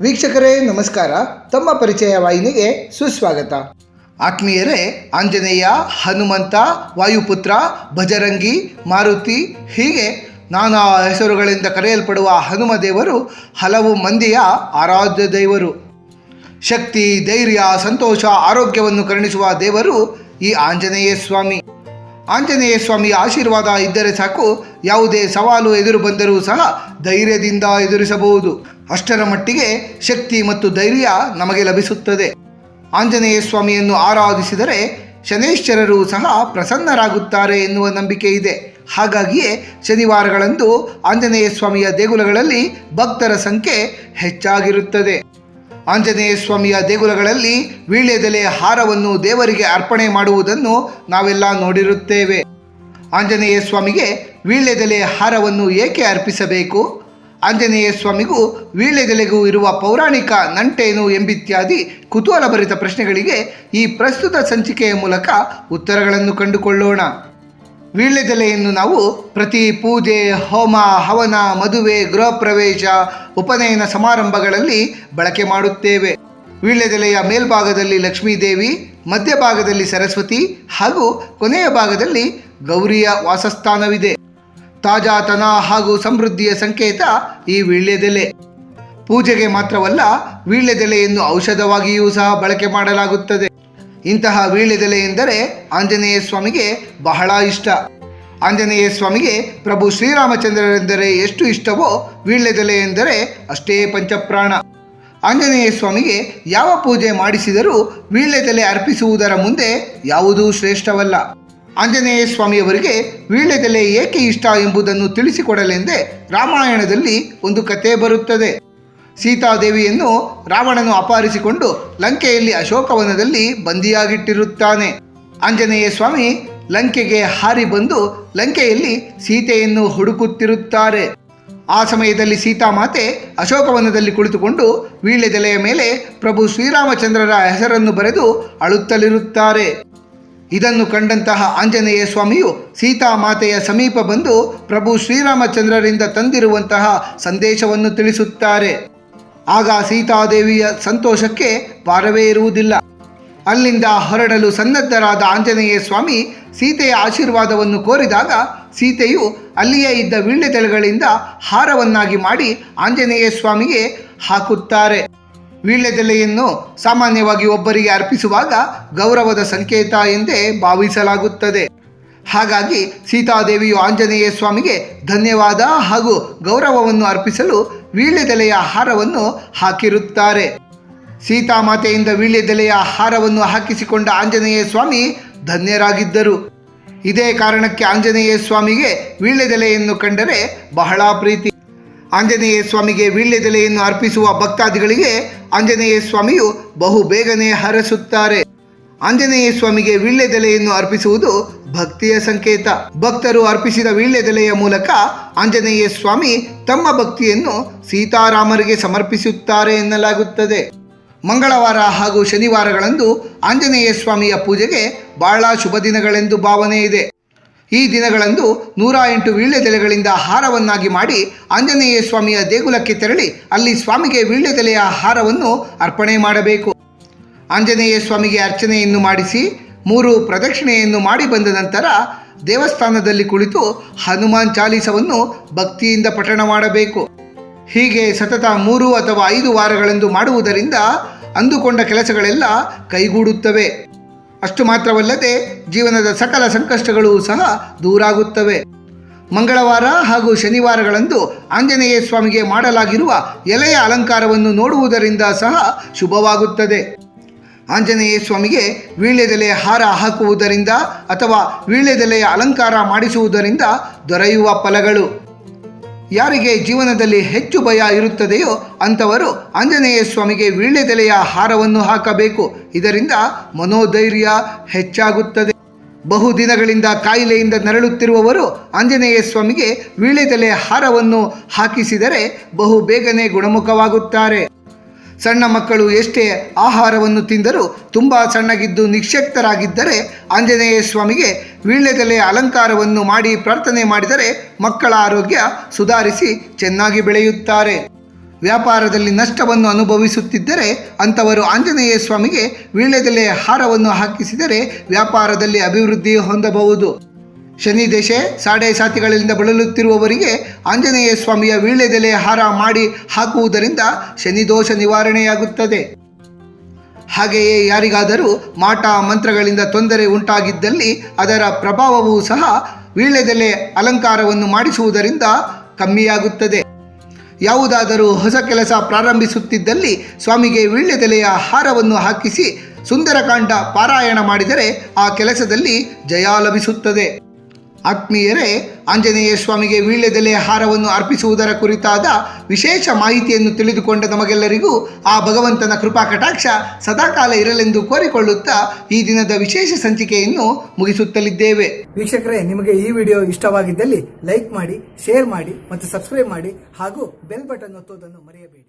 ವೀಕ್ಷಕರೇ, ನಮಸ್ಕಾರ. ತಮ್ಮ ಪರಿಚಯ ವಾಹಿನಿಗೆ ಸುಸ್ವಾಗತ. ಆತ್ಮೀಯರೇ, ಆಂಜನೇಯ, ಹನುಮಂತ, ವಾಯುಪುತ್ರ, ಭಜರಂಗಿ, ಮಾರುತಿ, ಹೀಗೆ ನಾನಾ ಹೆಸರುಗಳಿಂದ ಕರೆಯಲ್ಪಡುವ ಹನುಮ ದೇವರು ಹಲವು ಮಂದಿಯ ಆರಾಧ್ಯ ದೇವರು. ಶಕ್ತಿ, ಧೈರ್ಯ, ಸಂತೋಷ, ಆರೋಗ್ಯವನ್ನು ಕರುಣಿಸುವ ದೇವರು ಈ ಆಂಜನೇಯ ಸ್ವಾಮಿ. ಆಂಜನೇಯ ಸ್ವಾಮಿಯ ಆಶೀರ್ವಾದ ಇದ್ದರೆ ಸಾಕು, ಯಾವುದೇ ಸವಾಲು ಎದುರು ಬಂದರೂ ಸಹ ಧೈರ್ಯದಿಂದ ಎದುರಿಸಬಹುದು. ಅಷ್ಟರ ಮಟ್ಟಿಗೆ ಶಕ್ತಿ ಮತ್ತು ಧೈರ್ಯ ನಮಗೆ ಲಭಿಸುತ್ತದೆ. ಆಂಜನೇಯ ಸ್ವಾಮಿಯನ್ನು ಆರಾಧಿಸಿದರೆ ಶನೇಶ್ವರರು ಸಹ ಪ್ರಸನ್ನರಾಗುತ್ತಾರೆ ಎನ್ನುವ ನಂಬಿಕೆ ಇದೆ. ಹಾಗಾಗಿಯೇ ಶನಿವಾರಗಳಂದು ಆಂಜನೇಯ ಸ್ವಾಮಿಯ ದೇಗುಲಗಳಲ್ಲಿ ಭಕ್ತರ ಸಂಖ್ಯೆ ಹೆಚ್ಚಾಗಿರುತ್ತದೆ. ಆಂಜನೇಯ ಸ್ವಾಮಿಯ ದೇಗುಲಗಳಲ್ಲಿ ವೀಳ್ಯದೆಲೆ ಹಾರವನ್ನು ದೇವರಿಗೆ ಅರ್ಪಣೆ ಮಾಡುವುದನ್ನು ನಾವೆಲ್ಲ ನೋಡಿರುತ್ತೇವೆ. ಆಂಜನೇಯ ಸ್ವಾಮಿಗೆ ವೀಳ್ಯದೆಲೆ ಹಾರವನ್ನು ಏಕೆ ಅರ್ಪಿಸಬೇಕು? ಆಂಜನೇಯ ಸ್ವಾಮಿಗೂ ವೀಳ್ಯದೆಲೆಗೂ ಇರುವ ಪೌರಾಣಿಕ ನಂಟೇನು ಎಂಬಿತ್ಯಾದಿ ಕುತೂಹಲಭರಿತ ಪ್ರಶ್ನೆಗಳಿಗೆ ಈ ಪ್ರಸ್ತುತ ಸಂಚಿಕೆಯ ಮೂಲಕ ಉತ್ತರಗಳನ್ನು ಕಂಡುಕೊಳ್ಳೋಣ. ವೀಳ್ಯದೆಲೆಯನ್ನು ನಾವು ಪ್ರತಿ ಪೂಜೆ, ಹೋಮ, ಹವನ, ಮದುವೆ, ಗೃಹ ಪ್ರವೇಶ, ಉಪನಯನ ಸಮಾರಂಭಗಳಲ್ಲಿ ಬಳಕೆ ಮಾಡುತ್ತೇವೆ. ವೀಳ್ಯದೆಲೆಯ ಮೇಲ್ಭಾಗದಲ್ಲಿ ಲಕ್ಷ್ಮೀದೇವಿ, ಮಧ್ಯಭಾಗದಲ್ಲಿ ಸರಸ್ವತಿ ಹಾಗೂ ಕೊನೆಯ ಭಾಗದಲ್ಲಿ ಗೌರಿಯ ವಾಸಸ್ಥಾನವಿದೆ. ತಾಜಾತನ ಹಾಗೂ ಸಮೃದ್ಧಿಯ ಸಂಕೇತ ಈ ವೀಳ್ಯದೆಲೆ. ಪೂಜೆಗೆ ಮಾತ್ರವಲ್ಲ ವೀಳ್ಯದೆಲೆಯನ್ನು ಔಷಧವಾಗಿಯೂ ಸಹ ಬಳಕೆ ಮಾಡಲಾಗುತ್ತದೆ. ಇಂತಹ ವೀಳ್ಯದೆಲೆ ಎಂದರೆ ಆಂಜನೇಯ ಸ್ವಾಮಿಗೆ ಬಹಳ ಇಷ್ಟ. ಆಂಜನೇಯ ಸ್ವಾಮಿಗೆ ಪ್ರಭು ಶ್ರೀರಾಮಚಂದ್ರರೆಂದರೆ ಎಷ್ಟು ಇಷ್ಟವೋ ವೀಳ್ಯದೆಲೆ ಎಂದರೆ ಅಷ್ಟೇ ಪಂಚಪ್ರಾಣ. ಆಂಜನೇಯ ಸ್ವಾಮಿಗೆ ಯಾವ ಪೂಜೆ ಮಾಡಿಸಿದರೂ ವೀಳ್ಯದೆಲೆ ಅರ್ಪಿಸುವುದರ ಮುಂದೆ ಯಾವುದೂ ಶ್ರೇಷ್ಠವಲ್ಲ. ಆಂಜನೇಯ ಸ್ವಾಮಿಯವರಿಗೆ ವೀಳ್ಯದೆಲೆ ಏಕೆ ಇಷ್ಟ ಎಂಬುದನ್ನು ತಿಳಿಸಿಕೊಡಲೆಂದೇ ರಾಮಾಯಣದಲ್ಲಿ ಒಂದು ಕತೆ ಬರುತ್ತದೆ. ಸೀತಾದೇವಿಯನ್ನು ರಾವಣನು ಅಪಹರಿಸಿಕೊಂಡು ಲಂಕೆಯಲ್ಲಿ ಅಶೋಕವನದಲ್ಲಿ ಬಂದಿಯಾಗಿಟ್ಟಿರುತ್ತಾನೆ ಆಂಜನೇಯ ಸ್ವಾಮಿ ಲಂಕೆಗೆ ಹಾರಿ ಬಂದು ಲಂಕೆಯಲ್ಲಿ ಸೀತೆಯನ್ನು ಹುಡುಕುತ್ತಿರುತ್ತಾರೆ. ಆ ಸಮಯದಲ್ಲಿ ಸೀತಾಮಾತೆ ಅಶೋಕವನದಲ್ಲಿ ಕುಳಿತುಕೊಂಡು ವೀಳ್ಯದೆಲೆಯ ಮೇಲೆ ಪ್ರಭು ಶ್ರೀರಾಮಚಂದ್ರರ ಹೆಸರನ್ನು ಬರೆದು ಅಳುತ್ತಲಿರುತ್ತಾರೆ. ಇದನ್ನು ಕಂಡಂತಹ ಆಂಜನೇಯ ಸ್ವಾಮಿಯು ಸೀತಾಮಾತೆಯ ಸಮೀಪ ಬಂದು ಪ್ರಭು ಶ್ರೀರಾಮಚಂದ್ರರಿಂದ ತಂದಿರುವಂತಹ ಸಂದೇಶವನ್ನು ತಿಳಿಸುತ್ತಾರೆ. ಆಗ ಸೀತಾದೇವಿಯ ಸಂತೋಷಕ್ಕೆ ಪಾರವೇ ಇರುವುದಿಲ್ಲ. ಅಲ್ಲಿಂದ ಹೊರಡಲು ಸನ್ನದ್ಧರಾದ ಆಂಜನೇಯ ಸ್ವಾಮಿ ಸೀತೆಯ ಆಶೀರ್ವಾದವನ್ನು ಕೋರಿದಾಗ ಸೀತೆಯು ಅಲ್ಲಿಯೇ ಇದ್ದ ವೀಳ್ಯದೆಲೆಗಳಿಂದ ಹಾರವನ್ನಾಗಿ ಮಾಡಿ ಆಂಜನೇಯ ಸ್ವಾಮಿಗೆ ಹಾಕುತ್ತಾರೆ. ವೀಳ್ಯದೆಲೆಯನ್ನು ಸಾಮಾನ್ಯವಾಗಿ ಒಬ್ಬರಿಗೆ ಅರ್ಪಿಸುವಾಗ ಗೌರವದ ಸಂಕೇತ ಎಂದೇ ಭಾವಿಸಲಾಗುತ್ತದೆ. ಹಾಗಾಗಿ ಸೀತಾದೇವಿಯು ಆಂಜನೇಯ ಸ್ವಾಮಿಗೆ ಧನ್ಯವಾದ ಹಾಗೂ ಗೌರವವನ್ನು ಅರ್ಪಿಸಲು ವೀಳ್ಯದೆಲೆಯ ಹಾರವನ್ನು ಹಾಕಿರುತ್ತಾರೆ. ಸೀತಾಮಾತೆಯಿಂದ ವೀಳ್ಯದೆಲೆಯ ಹಾರವನ್ನು ಹಾಕಿಸಿಕೊಂಡ ಆಂಜನೇಯ ಸ್ವಾಮಿ ಧನ್ಯರಾಗಿದ್ದರು. ಇದೇ ಕಾರಣಕ್ಕೆ ಆಂಜನೇಯ ಸ್ವಾಮಿಗೆ ವೀಳ್ಯದೆಲೆಯನ್ನು ಕಂಡರೆ ಬಹಳ ಪ್ರೀತಿ. ಆಂಜನೇಯ ಸ್ವಾಮಿಗೆ ವೀಳ್ಯದೆಲೆಯನ್ನು ಅರ್ಪಿಸುವ ಭಕ್ತಾದಿಗಳಿಗೆ ಆಂಜನೇಯ ಸ್ವಾಮಿಯು ಬಹು ಬೇಗನೆ ಹರಸುತ್ತಾರೆ. ಆಂಜನೇಯ ಸ್ವಾಮಿಗೆ ವೀಳ್ಯದೆಲೆಯನ್ನು ಅರ್ಪಿಸುವುದು ಭಕ್ತಿಯ ಸಂಕೇತ. ಭಕ್ತರು ಅರ್ಪಿಸಿದ ವೀಳ್ಯದೆಲೆಯ ಮೂಲಕ ಆಂಜನೇಯ ಸ್ವಾಮಿ ತಮ್ಮ ಭಕ್ತಿಯನ್ನು ಸೀತಾರಾಮರಿಗೆ ಸಮರ್ಪಿಸುತ್ತಾರೆ ಎನ್ನಲಾಗುತ್ತದೆ. ಮಂಗಳವಾರ ಹಾಗೂ ಶನಿವಾರಗಳಂದು ಆಂಜನೇಯ ಸ್ವಾಮಿಯ ಪೂಜೆಗೆ ಬಹಳ ಶುಭ ದಿನಗಳೆಂದು ಭಾವನೆ ಇದೆ. ಈ ದಿನಗಳಂದು ನೂರ ಎಂಟು ವೀಳ್ಯದೆಲೆಗಳಿಂದ ಹಾರವನ್ನಾಗಿ ಮಾಡಿ ಆಂಜನೇಯ ಸ್ವಾಮಿಯ ದೇಗುಲಕ್ಕೆ ತೆರಳಿ ಅಲ್ಲಿ ಸ್ವಾಮಿಗೆ ವೀಳ್ಯದೆಲೆಯ ಹಾರವನ್ನು ಅರ್ಪಣೆ ಮಾಡಬೇಕು. ಆಂಜನೇಯ ಸ್ವಾಮಿಗೆ ಅರ್ಚನೆಯನ್ನು ಮಾಡಿಸಿ ಮೂರು ಪ್ರದಕ್ಷಿಣೆಯನ್ನು ಮಾಡಿ ಬಂದ ನಂತರ ದೇವಸ್ಥಾನದಲ್ಲಿ ಕುಳಿತು ಹನುಮಾನ್ ಚಾಲೀಸವನ್ನು ಭಕ್ತಿಯಿಂದ ಪಠಣ ಮಾಡಬೇಕು. ಹೀಗೆ ಸತತ ಮೂರು ಅಥವಾ ಐದು ವಾರಗಳೆಂದು ಮಾಡುವುದರಿಂದ ಅಂದುಕೊಂಡ ಕೆಲಸಗಳೆಲ್ಲ ಕೈಗೂಡುತ್ತವೆ. ಅಷ್ಟು ಮಾತ್ರವಲ್ಲದೆ ಜೀವನದ ಸಕಲ ಸಂಕಷ್ಟಗಳು ಸಹ ದೂರಾಗುತ್ತವೆ. ಮಂಗಳವಾರ ಹಾಗೂ ಶನಿವಾರಗಳಂದು ಆಂಜನೇಯ ಸ್ವಾಮಿಗೆ ಮಾಡಲಾಗಿರುವ ಎಲೆಯ ಅಲಂಕಾರವನ್ನು ನೋಡುವುದರಿಂದ ಸಹ ಶುಭವಾಗುತ್ತದೆ. ಆಂಜನೇಯ ಸ್ವಾಮಿಗೆ ವೀಳ್ಯದೆಲೆಯ ಹಾರ ಹಾಕುವುದರಿಂದ ಅಥವಾ ವೀಳ್ಯದೆಲೆಯ ಅಲಂಕಾರ ಮಾಡಿಸುವುದರಿಂದ ದೊರೆಯುವ ಫಲಗಳು. ಯಾರಿಗೆ ಜೀವನದಲ್ಲಿ ಹೆಚ್ಚು ಭಯ ಇರುತ್ತದೆಯೋ ಅಂಥವರು ಆಂಜನೇಯ ಸ್ವಾಮಿಗೆ ವೀಳ್ಯದೆಲೆಯ ಹಾರವನ್ನು ಹಾಕಬೇಕು. ಇದರಿಂದ ಮನೋಧೈರ್ಯ ಹೆಚ್ಚಾಗುತ್ತದೆ. ಬಹು ದಿನಗಳಿಂದ ಕಾಯಿಲೆಯಿಂದ ನರಳುತ್ತಿರುವವರು ಆಂಜನೇಯ ಸ್ವಾಮಿಗೆ ವೀಳ್ಯದೆಲೆ ಹಾರವನ್ನು ಹಾಕಿಸಿದರೆ ಬಹು ಬೇಗನೆ ಗುಣಮುಖವಾಗುತ್ತಾರೆ. ಸಣ್ಣ ಮಕ್ಕಳು ಎಷ್ಟೇ ಆಹಾರವನ್ನು ತಿಂದರೂ ತುಂಬ ಸಣ್ಣಗಿದ್ದು ನಿಕ್ಷಕ್ತರಾಗಿದ್ದರೆ ಆಂಜನೇಯ ಸ್ವಾಮಿಗೆ ವೀಳ್ಯದೆಲೆ ಅಲಂಕಾರವನ್ನು ಮಾಡಿ ಪ್ರಾರ್ಥನೆ ಮಾಡಿದರೆ ಮಕ್ಕಳ ಆರೋಗ್ಯ ಸುಧಾರಿಸಿ ಚೆನ್ನಾಗಿ ಬೆಳೆಯುತ್ತಾರೆ. ವ್ಯಾಪಾರದಲ್ಲಿ ನಷ್ಟವನ್ನು ಅನುಭವಿಸುತ್ತಿದ್ದರೆ ಅಂಥವರು ಆಂಜನೇಯ ಸ್ವಾಮಿಗೆ ವೀಳ್ಯದೆಲೆ ಹಾರವನ್ನು ಹಾಕಿಸಿದರೆ ವ್ಯಾಪಾರದಲ್ಲಿ ಅಭಿವೃದ್ಧಿ ಹೊಂದಬಹುದು. ಶನಿ ದೇಶೆ ಸಾಡೆ ಸಾತಿಗಳಿಂದ ಬಳಲುತ್ತಿರುವವರಿಗೆ ಆಂಜನೇಯ ಸ್ವಾಮಿಯ ವೀಳ್ಯದೆಲೆ ಹಾರ ಮಾಡಿ ಹಾಕುವುದರಿಂದ ಶನಿ ದೋಷ ನಿವಾರಣೆಯಾಗುತ್ತದೆ. ಹಾಗೆಯೇ ಯಾರಿಗಾದರೂ ಮಾಟ ಮಂತ್ರಗಳಿಂದ ತೊಂದರೆ ಉಂಟಾಗಿದ್ದಲ್ಲಿ ಅದರ ಪ್ರಭಾವವೂ ಸಹ ವೀಳ್ಯದೆಲೆ ಅಲಂಕಾರವನ್ನು ಮಾಡಿಸುವುದರಿಂದ ಕಮ್ಮಿಯಾಗುತ್ತದೆ. ಯಾವುದಾದರೂ ಹೊಸ ಕೆಲಸ ಪ್ರಾರಂಭಿಸುತ್ತಿದ್ದಲ್ಲಿ ಸ್ವಾಮಿಗೆ ವೀಳ್ಯದೆಲೆಯ ಹಾರವನ್ನು ಹಾಕಿಸಿ ಸುಂದರಕಾಂಡ ಪಾರಾಯಣ ಮಾಡಿದರೆ ಆ ಕೆಲಸದಲ್ಲಿ ಜಯ ಲಭಿಸುತ್ತದೆ. ಆತ್ಮೀಯರೇ, ಆಂಜನೇಯ ಸ್ವಾಮಿಗೆ ವೀಳ್ಯದೆಲೆ ಹಾರವನ್ನು ಅರ್ಪಿಸುವುದರ ಕುರಿತಾದ ವಿಶೇಷ ಮಾಹಿತಿಯನ್ನು ತಿಳಿದುಕೊಂಡ ನಮಗೆಲ್ಲರಿಗೂ ಆ ಭಗವಂತನ ಕೃಪಾ ಕಟಾಕ್ಷ ಸದಾಕಾಲ ಇರಲೆಂದು ಕೋರಿಕೊಳ್ಳುತ್ತಾ ಈ ದಿನದ ವಿಶೇಷ ಸಂಚಿಕೆಯನ್ನು ಮುಗಿಸುತ್ತಲಿದ್ದೇವೆ. ವೀಕ್ಷಕರೇ, ನಿಮಗೆ ಈ ವಿಡಿಯೋ ಇಷ್ಟವಾಗಿದ್ದಲ್ಲಿ ಲೈಕ್ ಮಾಡಿ, ಶೇರ್ ಮಾಡಿ ಮತ್ತು ಸಬ್ಸ್ಕ್ರೈಬ್ ಮಾಡಿ ಹಾಗೂ ಬೆಲ್ ಬಟನ್ ಒತ್ತುವುದನ್ನು ಮರೆಯಬೇಡಿ.